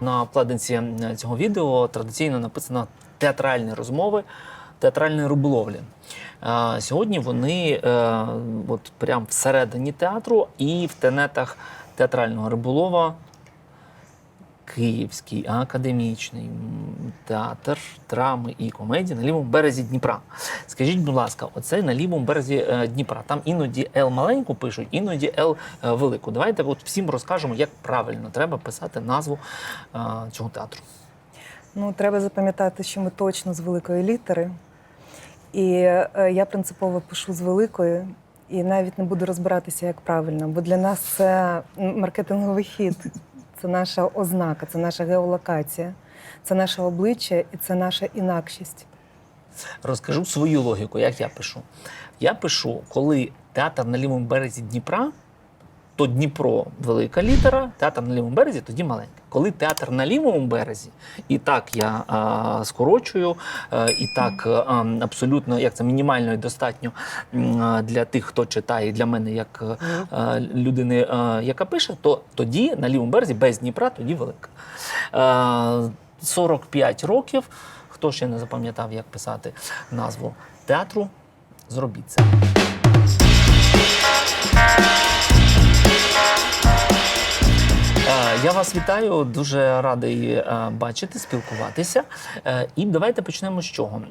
На вкладинці е, цього відео традиційно написано театральні розмови, театральної риболовлі. Е, Сьогодні вони е, от прямо всередині театру і в тенетах театрального риболова. Київський академічний театр драми і комедії на лівому березі Дніпра. Скажіть, будь ласка, оце на лівому березі е, Дніпра. Там іноді Л маленьку пишуть, іноді Л е, велику. Давайте от всім розкажемо, як правильно треба писати назву е, цього театру. Ну, треба запам'ятати, що ми точно з великої літери. І я принципово пишу з великої, і навіть не буду розбиратися, як правильно, бо для нас це маркетинговий хід, це наша ознака, це наша геолокація, це наше обличчя і це наша інакшість. Розкажу свою логіку, як я пишу. Я пишу, коли театр на лівому березі Дніпра, то Дніпро велика літера, театр на лівому березі, тоді маленька. Коли театр на лівому березі, і так я а, скорочую, а, і так а, абсолютно як це мінімально і достатньо для тих, хто читає, і для мене, як а, людини, а, яка пише, то тоді на лівому березі без Дніпра, тоді велика. А, 45 років. Хто ще не запам'ятав, як писати назву театру, зробіть це. Е, Я вас вітаю, дуже радий е, бачити, спілкуватися. Е, І давайте почнемо з чого.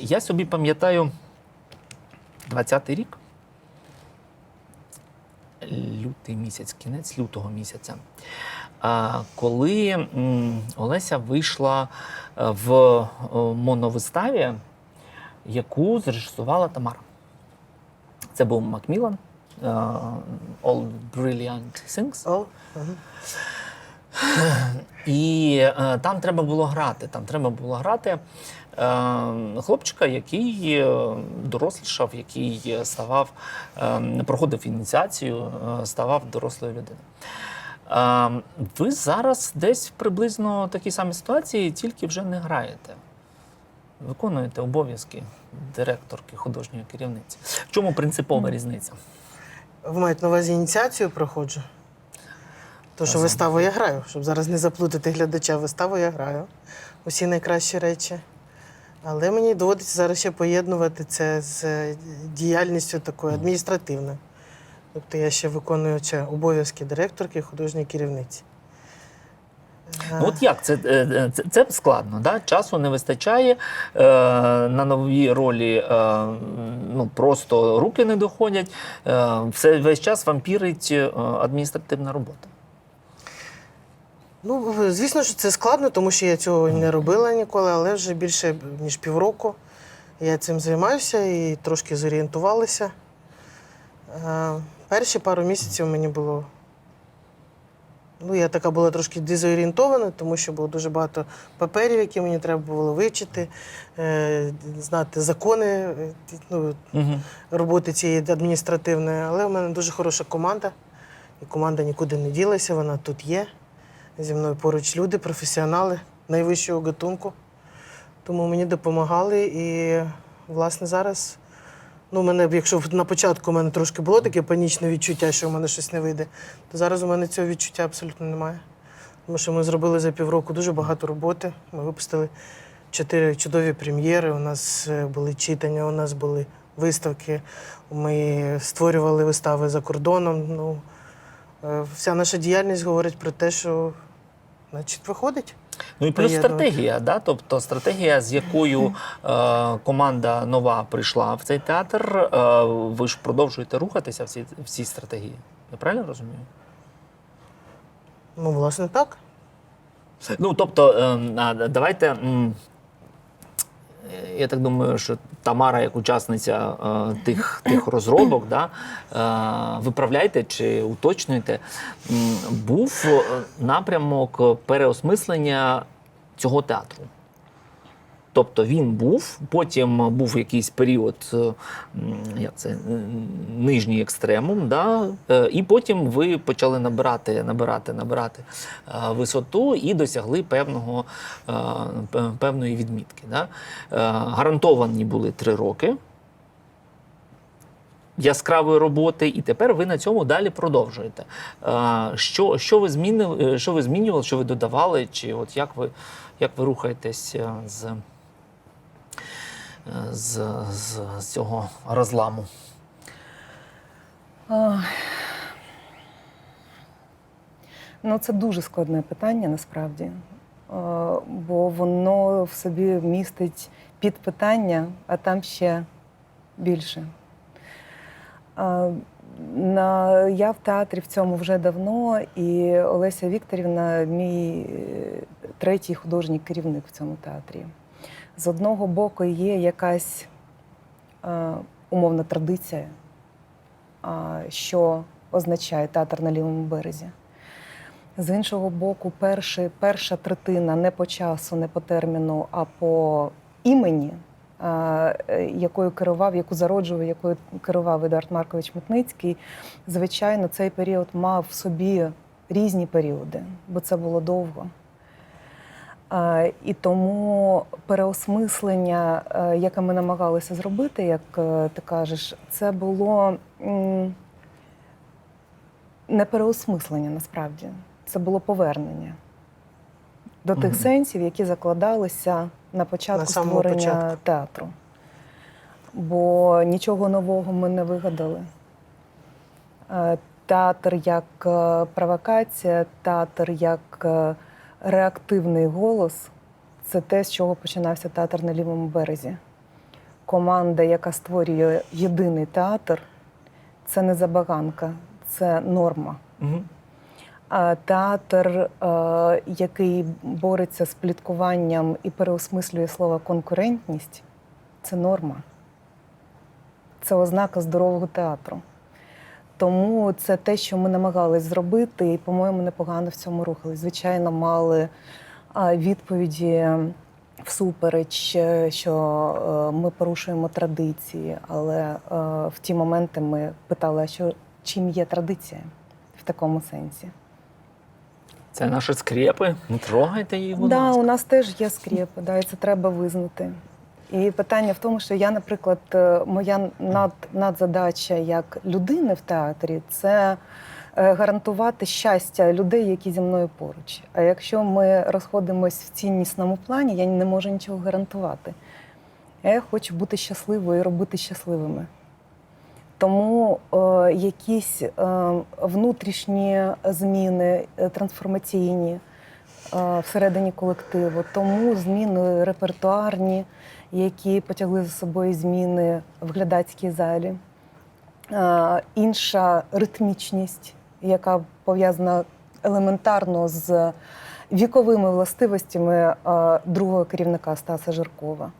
Я собі пам'ятаю 20-й рік, лютий місяць, кінець лютого місяця, коли Олеся вийшла в моновиставі, яку зрежисувала Тамара. Це був Макмілан. Е, All Brilliant Things. Ага. І е, там треба було грати. Там треба було грати е, хлопчика, який е, дорослішав, який ставав, е, проходив ініціацію, е, ставав дорослою людиною. Е, ви зараз десь приблизно в такій самій ситуації, тільки вже не граєте. Виконуєте обов'язки директорки, художньої керівниці. В чому принципова різниця? Ви маєте на увазі ініціацію проходжу? То, що виставу я граю, щоб зараз не заплутати глядача, виставу я граю. Усі найкращі речі. Але мені доводиться зараз ще поєднувати це з е, діяльністю такою адміністративною. Тобто я ще виконую обов'язки директорки і художньої керівниці. Е, Ну, от як це, е, це, це складно, да? часу не вистачає е, на нові ролі, е, ну просто руки не доходять. Е, все весь час вампірить е, адміністративна робота. Ну, звісно, що це складно, тому що я цього не робила ніколи, але вже більше ніж півроку я цим займаюся і трошки зорієнтувалася. Е, Перші пару місяців мені було. Ну, я така була трошки дезорієнтована, тому що було дуже багато паперів, які мені треба було вивчити, е, знати закони ну, Угу. роботи цієї адміністративної. Але в мене дуже хороша команда, і команда нікуди не ділася, вона тут є. Зі мною поруч люди, професіонали найвищого гатунку. Тому мені допомагали. І, власне, зараз, ну, мене, якщо на початку у мене трошки було таке панічне відчуття, що в мене щось не вийде, то зараз у мене цього відчуття абсолютно немає. Тому що ми зробили за півроку дуже багато роботи. Ми випустили чотири чудові прем'єри. У нас е, були читання, у нас були виставки. Ми створювали вистави за кордоном. Ну, е, вся наша діяльність говорить про те, що значить виходить. Ну і плюс Приєднувати. стратегія, да? тобто стратегія, з якою е, команда нова прийшла в цей театр, е, ви ж продовжуєте рухатися в цій, в цій стратегії. Я правильно розумію? Ну, власне, так. Ну, тобто, а, давайте. м, е, Я так думаю, що Тамара, як учасниця е, тих, тих розробок, да, е, виправляйте чи уточнюєте, був е, напрямок переосмислення цього театру. Тобто він був, потім був якийсь період, е, як це, е, нижній екстремум, да? е, і потім ви почали набирати, набирати, набирати висоту і досягли певного, певної відмітки. Да? Гарантовані були три роки. яскравої роботи, і тепер ви на цьому далі продовжуєте. Що, що, ви, змінили, що ви змінювали, що ви додавали, чи от як ви, як ви рухаєтесь з, з, з, з цього розламу? Ну, це дуже складне питання насправді, Е, бо воно в собі містить підпитання, а там ще більше. Е, На, я в театрі в цьому вже давно, і Олеся Вікторівна мій е, третій художній керівник в цьому театрі. З одного боку, є якась е, умовна традиція, а, що означає театр на лівому березі. З іншого боку, перший, перша третина не по часу, не по терміну, а по імені, е, якою керував, яку зароджував, якою керував Едуард Маркович Митницький, звичайно, цей період мав в собі різні періоди, бо це було довго. І тому переосмислення, е, яке ми намагалися зробити, як е, ти кажеш, це було не переосмислення насправді, це було повернення до тих Мгм. сенсів, які закладалися на початку На створення початку. театру. Бо нічого нового ми не вигадали. Е, Театр як провокація, театр як реактивний голос це те, з чого починався театр на лівому березі. Команда, яка створює єдиний театр, це не забаганка, це норма. Угу. А Театр, е, який бореться з пліткуванням і переосмислює слово конкурентність, це норма. Це ознака здорового театру. Тому це те, що ми намагались зробити, і, по-моєму, непогано в цьому рухались. Звичайно, мали відповіді всупереч, е, що е, ми порушуємо традиції, але е, в ті моменти ми питали, а що чим є традиція в такому сенсі. Це наші скрепи. Не трогайте їх, будь Да, у нас теж є скріпи, да, і це треба визнати. І питання в тому, що я, наприклад, е, моя над, надзадача як людини в театрі це е, гарантувати щастя людей, які зі мною поруч. А якщо ми розходимось в ціннісному плані, я не можу нічого гарантувати. Я хочу бути щасливою і робити щасливими. Тому е, якісь е, внутрішні зміни е, трансформаційні всередині колективу, тому зміни репертуарні, які потягли за собою зміни в глядацькій залі, е, інша ритмічність, яка пов'язана елементарно з віковими властивостями е, другого керівника Стаса Жиркова.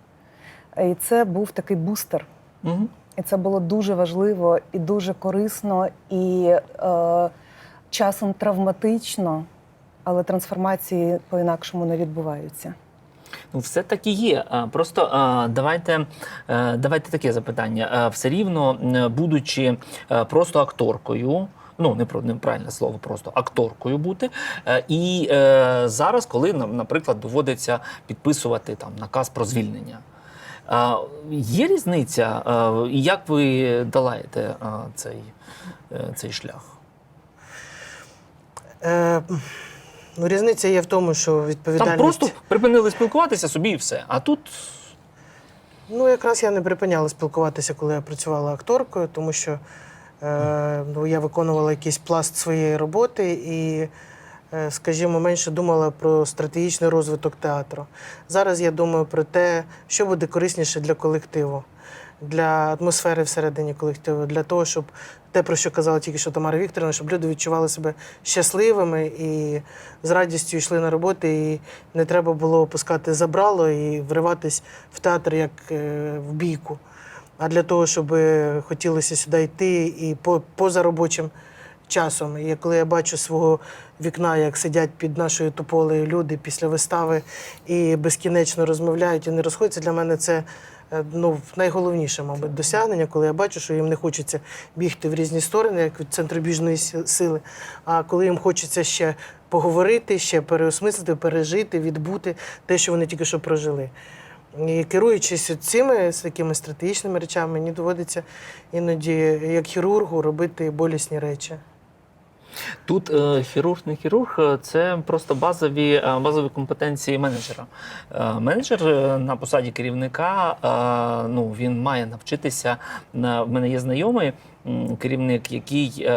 І це був такий бустер. Угу. І це було дуже важливо і дуже корисно, і е, часом травматично, але трансформації по-інакшому не відбуваються. Ну, все таки є. Просто давайте, е, давайте таке запитання. Все рівно, будучи е, просто акторкою. Ну, не про неправильне слово, просто акторкою бути. Е, І е, зараз, коли нам, наприклад, доводиться підписувати там наказ про звільнення. А, Є різниця, е, як ви долаєте е, цей, е, цей шлях? Е, ну, різниця є в тому, що відповідальність. Там просто припинили спілкуватися собі і все. А тут Ну, якраз я не припиняла спілкуватися, коли я працювала акторкою, тому що е, ну, я виконувала якийсь пласт своєї роботи і, е, скажімо, менше думала про стратегічний розвиток театру. Зараз я думаю про те, що буде корисніше для колективу, для атмосфери всередині колективу, для того, щоб те, про що казала тільки що Тамара Вікторівна, щоб люди відчували себе щасливими і з радістю йшли на роботу, і не треба було опускати забрало і вриватись в театр як е, в бійку. А для того, щоб хотілося сюди йти і по, поза робочим часом. І коли я бачу свого вікна, як сидять під нашою тополею люди після вистави і безкінечно розмовляють і не розходяться, для мене це ну, найголовніше, мабуть, досягнення, коли я бачу, що їм не хочеться бігти в різні сторони, як від центробіжної сили. А коли їм хочеться ще поговорити, ще переосмислити, пережити, відбути те, що вони тільки що прожили. І керуючись цими такими стратегічними речами, мені доводиться іноді як хірургу робити болісні речі. Тут е, хірург не хірург, е, це просто базові, е, базові компетенції менеджера. Е, менеджер е, на посаді керівника е, ну, він має навчитися. На- В мене є знайомий керівник, який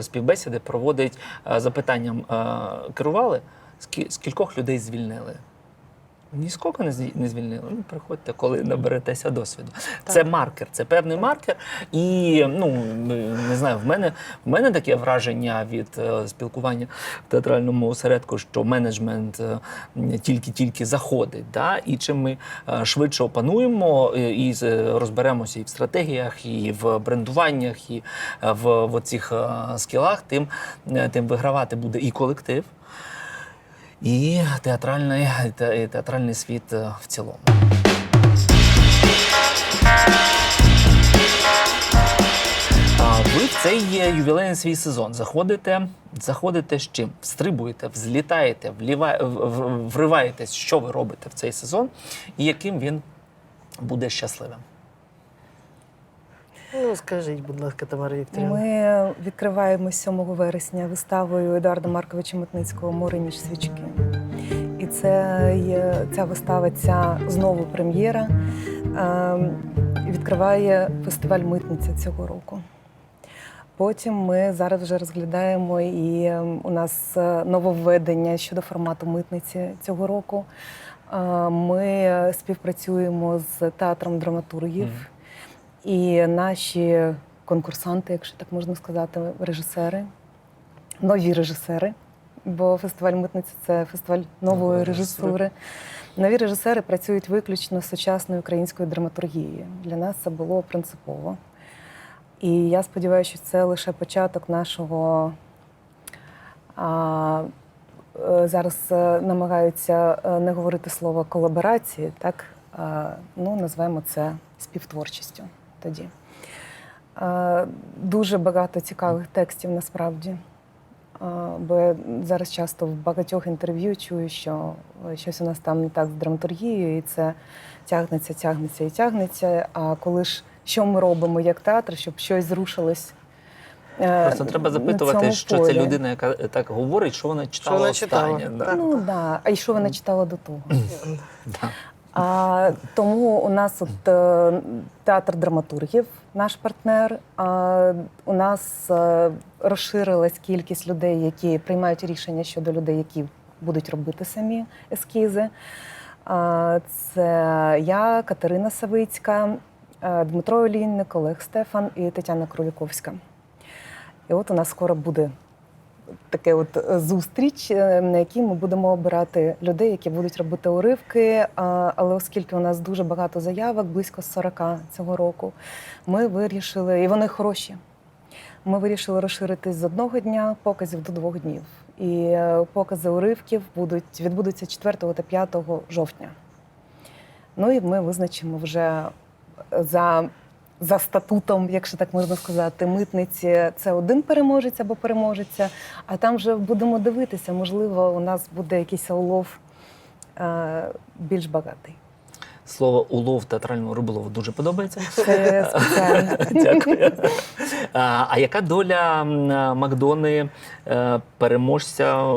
співбесіди проводить запитанням: керували, Скі- скількох людей звільнили? Ніскільки не зві- не звільнили. Ну, приходьте, коли наберетеся досвіду. Це маркер, це певний маркер. І ну не знаю, в мене в мене таке враження від е, спілкування в театральному осередку, що менеджмент е, тільки-тільки заходить. Да? І чим ми е, швидше опануємо е, і розберемося і в стратегіях, і в брендуваннях, і в, в оцих е, скілах, тим, е, тим вигравати буде і колектив. І театральний, те- театральний світ е, в цілому. Ви в цей е, ювілейний свій сезон заходите, заходите з чим? Встрибуєте, взлітаєте, вліва, вриваєтесь, що ви робите в цей сезон, і яким він буде щасливим. Ну, скажіть, будь ласка, Тамара Вікторівна. Ми відкриваємо 7 вересня виставою Едуарда Марковича Митницького Море ніж свічки. І це є ця вистава, ця знову прем'єра. ем, Відкриває фестиваль Митниця цього року. Потім ми зараз вже розглядаємо і ем, у нас е, нововведення щодо формату митниці цього року. Е, Ми співпрацюємо з театром драматургів. І наші конкурсанти, якщо так можна сказати, режисери, нові режисери, бо фестиваль митниці це фестиваль нової режисури. Нові режисери працюють виключно з сучасною українською драматургією. Для нас це було принципово. І я сподіваюся, що це лише початок нашого. А, е, зараз е, намагаються е, не говорити слово колаборації, так ну назвемо це співтворчістю тоді. Е, Дуже багато цікавих текстів насправді. Е, Бо я зараз часто в багатьох інтерв'ю чую, що е, щось у нас там не так з драматургією, і це тягнеться, тягнеться і тягнеться. А коли ж що ми робимо як театр, щоб щось зрушилось? е, Просто треба запитувати, що це людина, яка так говорить, що вона читала вона останнє. читала, Да. Ну так. Да. А й що вона читала до того? Да. А, тому у нас от е, театр драматургів, наш партнер. А, у нас е, розширилась кількість людей, які приймають рішення щодо людей, які будуть робити самі ескізи. А, це я, Катерина Савицька, е, Дмитро Олійник, Олег Стефан і Тетяна Кроліковська. І от у нас скоро буде таке от е, зустріч, е, на якій ми будемо обирати людей, які будуть робити уривки. Але оскільки у нас дуже багато заявок, близько 40 цього року, ми вирішили, і вони хороші. Ми вирішили розширитись з одного дня показів до двох днів. І е, покази уривків будуть відбудуться 4 та 5 жовтня. Ну і ми визначимо вже за, за статутом, якщо так можна сказати, митниці це один переможець або переможеця, а там вже будемо дивитися, можливо, у нас буде якийсь улов е, більш багатий. Слово улов театрального риболову дуже подобається. Це спеціально. Дякую. А, а яка доля Макдони е, переможця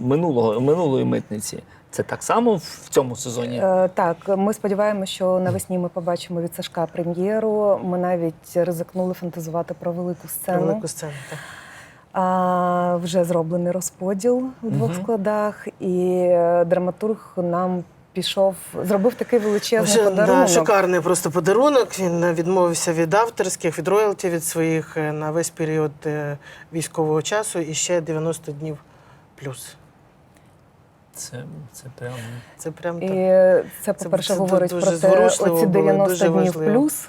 минулого, минулої митниці? Це так само в цьому сезоні? Е, Так, ми сподіваємося, що навесні ми побачимо від Сашка прем'єру. Ми навіть ризикнули фантазувати про велику Про сцену. велику сцену. Так. А, вже зроблений розподіл у двох Мгм. складах, і драматург нам пішов, зробив такий величезний Вже, подарунок. да, шикарний просто подарунок. Він е, відмовився від авторських, від роялті від своїх е, на весь період військового часу і ще 90 днів плюс. Це, це прям. Це прям І так. це, по-перше, це говорить про те, оці 90 дуже днів важливо. плюс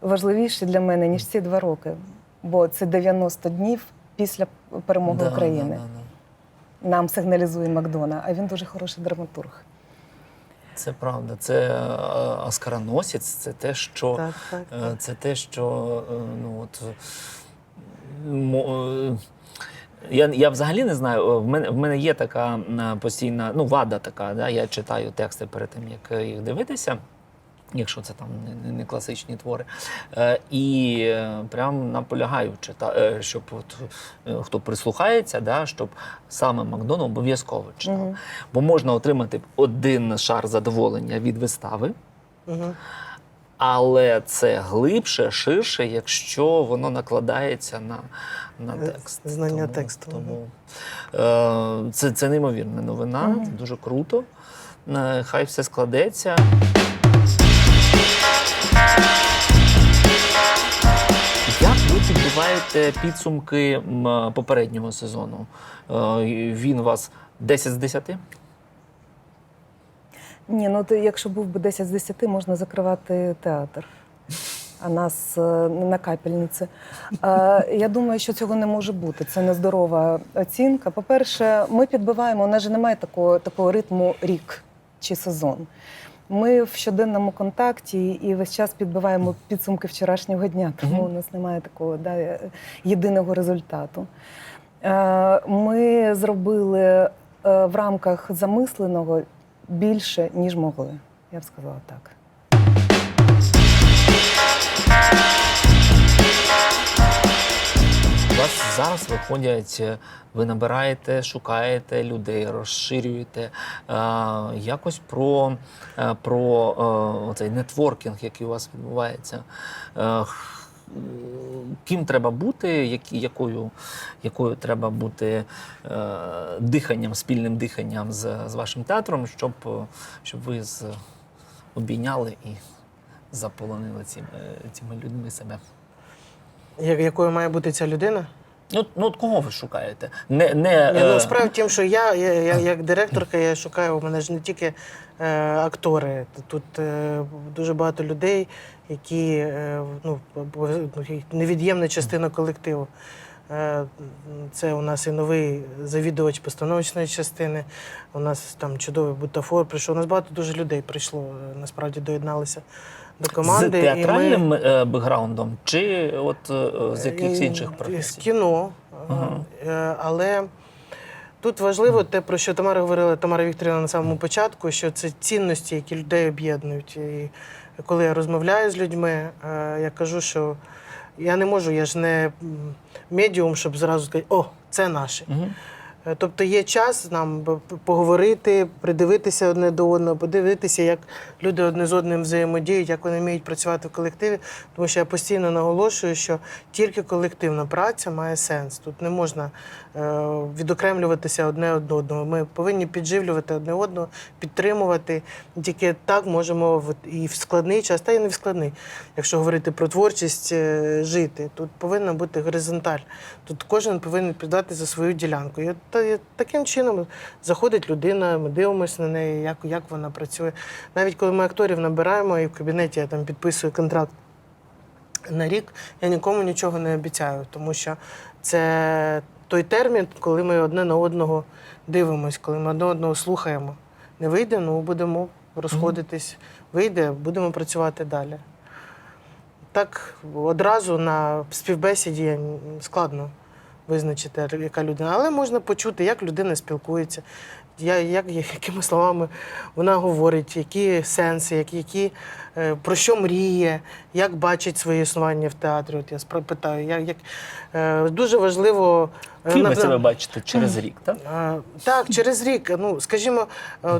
важливіші для мене, ніж ці два роки. Бо це 90 днів після перемоги Да, України. да, да, да. Нам сигналізує Макдона, а він дуже хороший драматург. Це правда. Це оскароносець, це те, що Так, так, Е, так. Це те, що е, ну от е, Я, я взагалі не знаю. В мене, в мене є така постійна ну, вада така. Да? Я читаю тексти перед тим, як е, їх дивитися. Якщо це там не, не класичні твори. Е, і е, прям наполягаю, чита, е, щоб от, е, хто прислухається, да, щоб саме Макдон обов'язково читав. Мгм. Бо можна отримати один шар задоволення від вистави, Угу. Але це глибше, ширше, якщо воно накладається на, на текст. знання тому, тексту, Тому е, це, це неймовірна новина, це дуже круто. Е, Хай все складеться. Як ви підбиваєте підсумки попереднього сезону? Е, Він у вас 10 з 10? Ні, ну то якщо був би 10 з 10, можна закривати театр. А нас е, на капельниці. Е, Я думаю, що цього не може бути. Це нездорова оцінка. По-перше, ми підбиваємо, у нас же немає такого, такого ритму рік чи сезон. Ми в щоденному контакті і весь час підбиваємо підсумки вчорашнього дня, тому у нас немає такого да, єдиного результату. Е, Ми зробили в рамках замисленого більше, ніж могли. Я б сказала так. У вас зараз виходять, е, ви набираєте, шукаєте людей, розширюєте е, якось про, е, про е, цей нетворкінг, який у вас відбувається. Е, Ким треба бути, якою, якою треба бути е, диханням, спільним диханням з, з вашим театром, щоб, е, щоб ви з, обійняли і заполонили цими, цими людьми себе. Якою має бути ця людина? Ну, ну от кого ви шукаєте? Не, не, Ні, е, ну, справа в тім, що я, я, я як директорка, я шукаю, у мене ж не тільки е, актори. Тут е, дуже багато людей, які е, ну, ну, невід'ємна частина колективу. Е, Це у нас і новий завідувач постановочної частини. У нас там чудовий бутафор прийшов. У нас багато дуже людей прийшло, е, насправді доєдналися до команди. з і ми- е, бекграундом чи от з якихось інших З кіно. Е, Але тут важливо те, про що Тамара говорила, Тамара Вікторівна на самому початку, що це цінності, які людей об'єднують. І коли я розмовляю з людьми, я кажу, що я не можу, я ж не медіум, щоб зразу сказати, о, це наше. Мгм. Е, Тобто є час нам поговорити, придивитися одне до одного, подивитися, як люди одне з одним взаємодіють, як вони вміють працювати в колективі. Тому що я постійно наголошую, що тільки колективна праця має сенс. Тут не можна е, відокремлюватися одне одного. Ми повинні підживлювати одне одного, підтримувати. Тільки так можемо в- і в складний час, та й не в складний. Якщо говорити про творчість, е, жити. Тут повинна бути горизонталь. Тут кожен повинен відповідати за свою ділянку. Та- таким чином заходить людина, ми дивимося на неї, як, як вона працює. Навіть коли ми акторів набираємо і в кабінеті я там підписую контракт на рік, я нікому нічого не обіцяю, тому що це той термін, коли ми одне на одного дивимося, коли ми одне одного слухаємо. Не вийде, ну будемо розходитись. Вийде, будемо працювати далі. Так одразу на співбесіді складно визначити, яка людина, але можна почути, як людина спілкується, я- як, якими словами вона говорить, які сенси, які, які, е, про що мріє, як бачить своє існування в театрі. От я питаю, як, як, е, дуже важливо. е, Ким ви себе бачите через рік, так? Так, через рік. Ну, скажімо,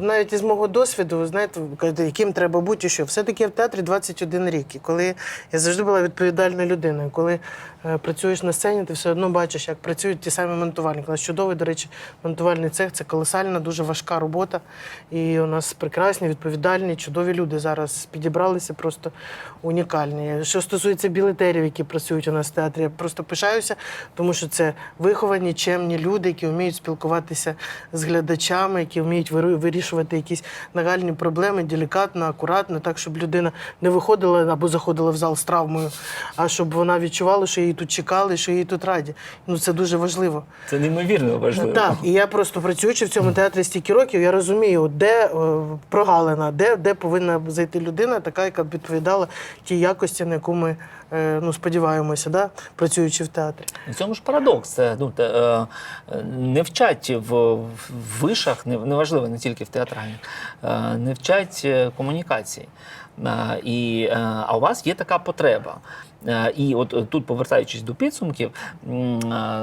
навіть із мого досвіду, знаєте, яким треба бути, що все-таки я в театрі 21 рік. І коли я завжди була відповідальною людиною, коли працюєш на сцені, ти все одно бачиш, як працюють ті самі монтувальники. У нас чудовий, до речі, монтувальний цех це колосальна, дуже важка робота. І у нас прекрасні, відповідальні, чудові люди зараз підібралися, просто унікальні. Що стосується білетерів, які працюють у нас в театрі, я просто пишаюся, тому що це виховані, чемні люди, які вміють спілкуватися з глядачами, які вміють вирішувати якісь нагальні проблеми делікатно, акуратно, так, щоб людина не виходила або заходила в зал з травмою, а щоб вона відчувала, що її тут чекали, що її тут раді. Ну, це дуже важливо. Це неймовірно важливо. Так, і я просто працюючи в цьому театрі стільки років, я розумію, де е, прогалина, де, де повинна зайти людина, така, яка б відповідала тій якості, на яку ми е, ну, сподіваємося, да, працюючи в театрі. В цьому ж парадокс. Ну, те, е, не вчать в, вишах, не, неважливо, не тільки в театральних, не вчать комунікації. Е, і, а у вас є така потреба. І от тут, повертаючись до підсумків,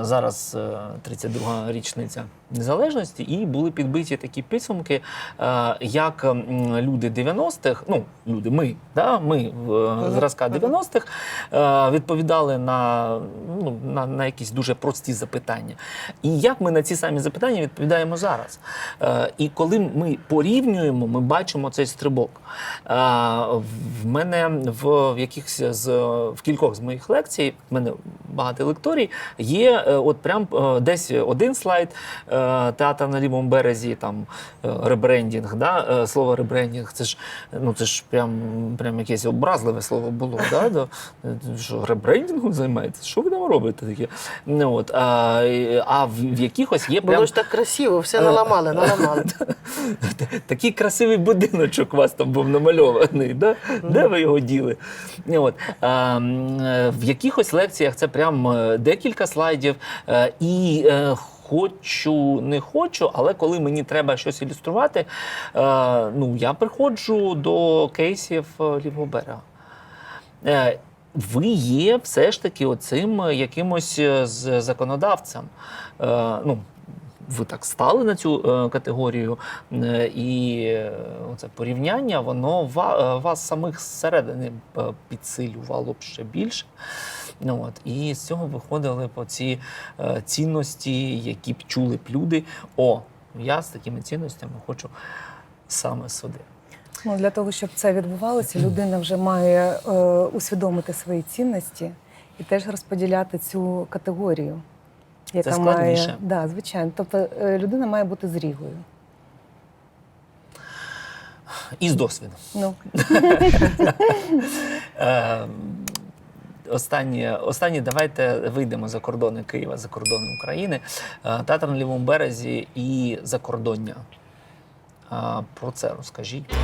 зараз е, 32-га річниця незалежності, і були підбиті такі підсумки, е, як люди 90-х, ну, люди, ми, да, ми в е, зразка 90-х, е, відповідали на, ну, на, на якісь дуже прості запитання. І як ми на ці самі запитання відповідаємо зараз? І коли ми порівнюємо, ми бачимо цей стрибок. В мене в якихось з в кількох з моїх лекцій, в мене багато лекторій, є от прям десь один слайд театр на лівому березі, там е, ребрендінг. Да? Е, Слово ребрендінг, це ж ну це ж прям, прям якесь образливе слово було. Да? До- е, Що ребрендінгом займаєтесь? Що ви там робите таке? Ну, от, а, а в, в якихось є прям Було ж так красиво, все наламали, наламали. такий красивий будиночок у вас там був намальований. Да? Де ви його діли? От, а, е, в якихось лекціях це прям е, декілька слайдів. е, І е, хочу, не хочу, але коли мені треба щось ілюструвати, е, ну, я приходжу до кейсів е, лівого берега. Е, Ви є все ж таки оцим якимось законодавцем. Ну, ви так стали на цю категорію, і це порівняння, воно ва- вас самих зсередини підсилювало б ще більше. Ну, от, і з цього виходили по ці е, цінності, які б чули б люди. О, я з такими цінностями хочу саме сюди. Ну, для того, щоб це відбувалося, людина вже має е, усвідомити свої цінності і теж розподіляти цю категорію, яка складніше. має да, звичайно. Тобто е, людина має бути зрілою. І з досвідом. Ну Останнє, останнє, давайте вийдемо за кордони Києва, за кордони України. Е, Театр на лівому березі і закордоння. Е, Про це розкажіть.